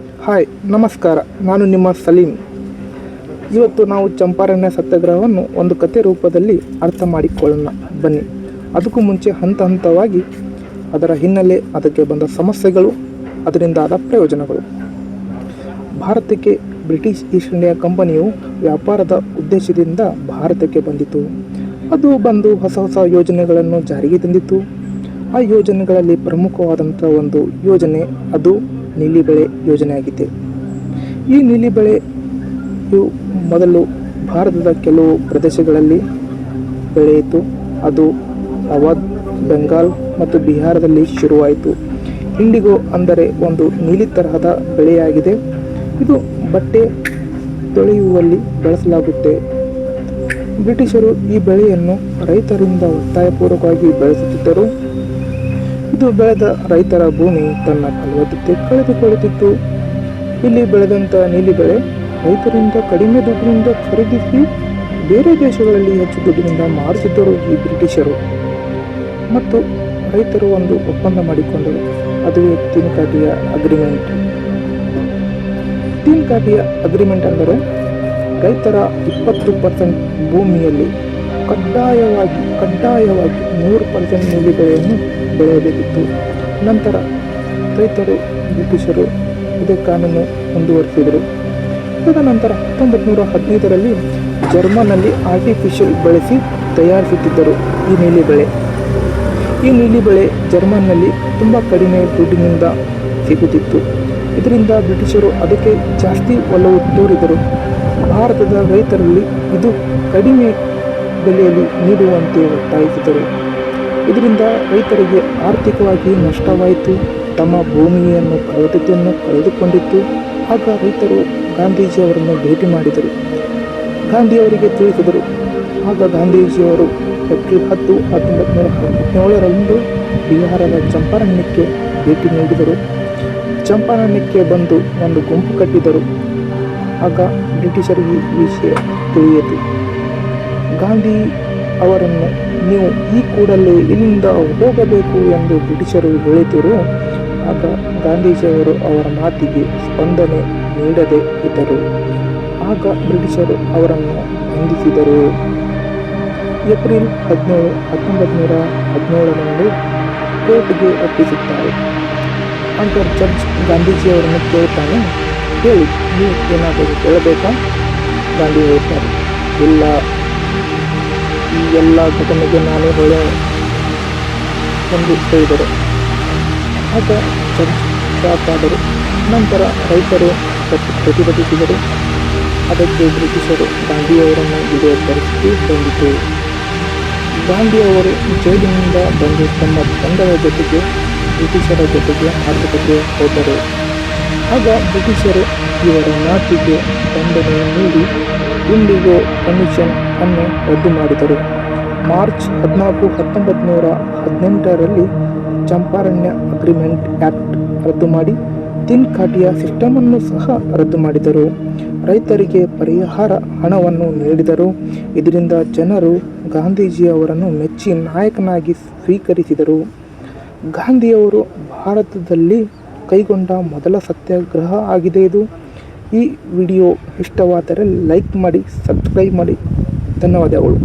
Hi ನಮಸ್ಕಾರ. ನಾನು ನಿಮ್ಮ ಸಲೀಂ. ಇವತ್ತು ನಾವು ಚಂಪಾರಣ್ಯ ಸತ್ಯಾಗ್ರಹವನ್ನು ಒಂದು ಕತೆ ರೂಪದಲ್ಲಿ ಅರ್ಥ ಮಾಡಿಕೊಳ್ಳೋಣ. ಬನ್ನಿ. ಅದಕ್ಕೂ ಮುಂಚೆ ಹಂತ ಹಂತವಾಗಿ ಅದರ ಹಿನ್ನೆಲೆ, ಅದಕ್ಕೆ ಬಂದ ಸಮಸ್ಯೆಗಳು, ಅದರಿಂದ ಆದ ಪ್ರಯೋಜನಗಳು. ಭಾರತಕ್ಕೆ ಬ್ರಿಟಿಷ್ ಈಸ್ಟ್ ಇಂಡಿಯಾ ಕಂಪನಿಯು ವ್ಯಾಪಾರದ ಉದ್ದೇಶದಿಂದ ಭಾರತಕ್ಕೆ ಬಂದಿತು. ಅದು ಬಂದು ಹೊಸ ಹೊಸ ಯೋಜನೆಗಳನ್ನು ಜಾರಿಗೆ ತಂದಿತು ಆ ಯೋಜನೆಗಳಲ್ಲಿ ಪ್ರಮುಖವಾದಂಥ ಒಂದು ಯೋಜನೆ ಅದು. ನೀಲಿ ಬೆಳೆ ಯೋಜನೆಯಾಗಿದೆ ಈ ನೀಲಿ ಬೆಳೆಯು ಮೊದಲು ಭಾರತದ ಕೆಲವು ಪ್ರದೇಶಗಳಲ್ಲಿ ಬೆಳೆಯಿತು. ಅದು ಅವಧ್ ಬೆಂಗಾಲ್ ಮತ್ತು ಬಿಹಾರದಲ್ಲಿ ಶುರುವಾಯಿತು. ಇಂಡಿಗೋ ಅಂದರೆ ಒಂದು ನೀಲಿ ತರಹದ ಬೆಳೆಯಾಗಿದೆ. ಇದು ಬಟ್ಟೆ ತೊಳೆಯುವಲ್ಲಿ ಬಳಸಲಾಗುತ್ತೆ. ಬ್ರಿಟಿಷರು ಈ ಬೆಳೆಯನ್ನು ರೈತರಿಂದ ಒತ್ತಾಯಪೂರ್ವಕವಾಗಿ ಬೆಳೆಸುತ್ತಿದ್ದರು. ಇದು ಬೆಳೆದ ರೈತರ ಭೂಮಿ ತನ್ನ ಫಲವತ್ತತೆ ಕಳೆದುಕೊಳ್ಳುತ್ತಿತ್ತು. ಇಲ್ಲಿ ಬೆಳೆದಂಥ ನೀಲಿ ಬೆಳೆ ರೈತರಿಂದ ಕಡಿಮೆ ದುಡ್ಡಿನಿಂದ ಖರೀದಿಸಿ ಬೇರೆ ದೇಶಗಳಲ್ಲಿ ಹೆಚ್ಚು ದುಡ್ಡಿನಿಂದ ಮಾರುತ್ತಿದ್ದರು ಈ ಬ್ರಿಟಿಷರು. ಮತ್ತು ರೈತರು ಒಂದು ಒಪ್ಪಂದ ಮಾಡಿಕೊಂಡರು. ಅದುವೇ ತಿನ್ಕಾಟಿಯ ಅಗ್ರಿಮೆಂಟ್. ತಿನ್ಕಾಟಿಯ ಅಗ್ರಿಮೆಂಟ್ ಅಂದರೆ ರೈತರ ಇಪ್ಪತ್ತು ಪರ್ಸೆಂಟ್ ಭೂಮಿಯಲ್ಲಿ ಕಡ್ಡಾಯವಾಗಿ ಕಡ್ಡಾಯವಾಗಿ ನೂರು ಪರ್ಸೆಂಟ್ ನೀಲಿ ಬೆಳೆಯನ್ನು ಬೆಳೆಯಬೇಕಿತ್ತು. ನಂತರ ರೈತರು, ಬ್ರಿಟಿಷರು ಇದೇ ಕಾನೂನು ಮುಂದುವರಿಸಿದರು. ತದನಂತರ ಹತ್ತೊಂಬತ್ತು ನೂರ ಹದಿನೈದರಲ್ಲಿ ಜರ್ಮನಲ್ಲಿ ಆರ್ಟಿಫಿಷಿಯಲ್ ಬಳಸಿ ತಯಾರಿಸುತ್ತಿದ್ದರು ಈ ನೀಲಿ ಬೆಳೆ. ಈ ನೀಲಿ ಬೆಳೆ ಜರ್ಮನ್ನಲ್ಲಿ ತುಂಬ ಕಡಿಮೆ ದುಡ್ಡಿನಿಂದ ಸಿಗುತ್ತಿತ್ತು. ಇದರಿಂದ ಬ್ರಿಟಿಷರು ಅದಕ್ಕೆ ಜಾಸ್ತಿ ಒಲವು ತೋರಿದರು. ಭಾರತದ ರೈತರಲ್ಲಿ ಇದು ಕಡಿಮೆ ಬೆಲೆಯಲ್ಲಿ ನೀಡುವಂತೆ ಒತ್ತಾಯಿಸಿದರು. ಇದರಿಂದ ರೈತರಿಗೆ ಆರ್ಥಿಕವಾಗಿ ನಷ್ಟವಾಯಿತು. ತಮ್ಮ ಭೂಮಿಯನ್ನು ಫಲವತ್ತತೆಯನ್ನು ಕಳೆದುಕೊಂಡಿತ್ತು. ಆಗ ರೈತರು ಗಾಂಧೀಜಿಯವರನ್ನು ಭೇಟಿ ಮಾಡಿದರು. ಗಾಂಧಿಯವರಿಗೆ ತಿಳಿಸಿದರು. ಆಗ ಗಾಂಧೀಜಿಯವರು ಏಪ್ರಿಲ್ ಹತ್ತು ಹತ್ತೊಂಬತ್ತು ನೂರ ಹದಿನೇಳರಂದು ಬಿಹಾರದ ಚಂಪಾರಣ್ಯಕ್ಕೆ ಭೇಟಿ ನೀಡಿದರು. ಚಂಪಾರಣ್ಯಕ್ಕೆ ಬಂದು ಒಂದು ಗುಂಪು ಕಟ್ಟಿದರು. ಆಗ ಬ್ರಿಟಿಷರಿಗೆ ಈ ವಿಷಯ ತಿಳಿಯಿತು. ಗಾಂಧಿ ಅವರನ್ನು ನೀವು ಈ ಕೂಡಲೇ ಇಲ್ಲಿಂದ ಹೋಗಬೇಕು ಎಂದು ಬ್ರಿಟಿಷರು ಹೇಳಿದರು ಆಗ ಗಾಂಧೀಜಿಯವರು ಅವರ ಮಾತಿಗೆ ಸ್ಪಂದನೆ ನೀಡದೆ ಇದ್ದರು. ಆಗ ಬ್ರಿಟಿಷರು ಅವರನ್ನು ಬಂಧಿಸಿದರು. ಏಪ್ರಿಲ್ ಹದಿನೇಳು ಹತ್ತೊಂಬತ್ತು ನೂರ ಹದಿನೇಳರಂದು ಕೋರ್ಟ್ಗೆ ಒಪ್ಪಿಸುತ್ತಾರೆ. ಆಗ ಜಡ್ಜ್ ಗಾಂಧೀಜಿಯವರನ್ನು ಕೇಳ್ತಾನೆ ಹೇಳಿ, ನೀವು ಏನಾದರೂ ಹೇಳಬೇಕಾ ಗಾಂಧಿ ಹೇಳ್ತಾರೆ ಇಲ್ಲ. ಎಲ್ಲ ಘಟನೆಗೆ ನಾನೇ ಹೊಳೆ ಎಂದು ಹೇಳಿದರು ಆಗ ಚರ್ಚಾಪಾದರು ನಂತರ ರೈತರು ಪ್ರತಿ- ಪ್ರತಿಭಟಿಸಿದರು. ಅದಕ್ಕೆ ಬ್ರಿಟಿಷರು ಗಾಂಧಿಯವರನ್ನು ಇದೇ ಪರಿಸ್ಥಿತಿ ಬಂದಿತು ಗಾಂಧಿಯವರು ಜೈಲಿನಿಂದ ಬಂದು ತಮ್ಮ ತಂಡದ ಜೊತೆಗೆ ಬ್ರಿಟಿಷರ ಜೊತೆಗೆ ಮಾತುಕತೆ ಹೋದರು. ಆಗ ಬ್ರಿಟಿಷರು ಇವರ ಮಾತಿಗೆ ದಂಡನೆ ನೀಡಿ, ಇಂಡಿಗೋ ಕಮಿಷನ್ ಅನ್ನು ರದ್ದು ಮಾಡಿದರು. ಮಾರ್ಚ್ ಹದಿನಾಲ್ಕು ಹತ್ತೊಂಬತ್ತು ನೂರ ಹದಿನೆಂಟರಲ್ಲಿ ಚಂಪಾರಣ್ಯ ಅಗ್ರಿಮೆಂಟ್ ಆ್ಯಕ್ಟ್ ರದ್ದು ಮಾಡಿ ತಿನ್ ಕಾಟಿಯ ಸಿಸ್ಟಮನ್ನು ಸಹ ರದ್ದು ಮಾಡಿದರು. ರೈತರಿಗೆ ಪರಿಹಾರ ಹಣವನ್ನು ನೀಡಿದರು. ಇದರಿಂದ ಜನರು ಗಾಂಧೀಜಿಯವರನ್ನು ಮೆಚ್ಚಿ ನಾಯಕನಾಗಿ ಸ್ವೀಕರಿಸಿದರು. ಗಾಂಧಿಯವರು ಭಾರತದಲ್ಲಿ ಕೈಗೊಂಡ ಮೊದಲ ಸತ್ಯಾಗ್ರಹ ಆಗಿದೆ ಇದು. ಈ ವಿಡಿಯೋ ಇಷ್ಟವಾದರೆ ಲೈಕ್ ಮಾಡಿ, ಸಬ್ಸ್ಕ್ರೈಬ್ ಮಾಡಿ. ಧನ್ಯವಾದಗಳು.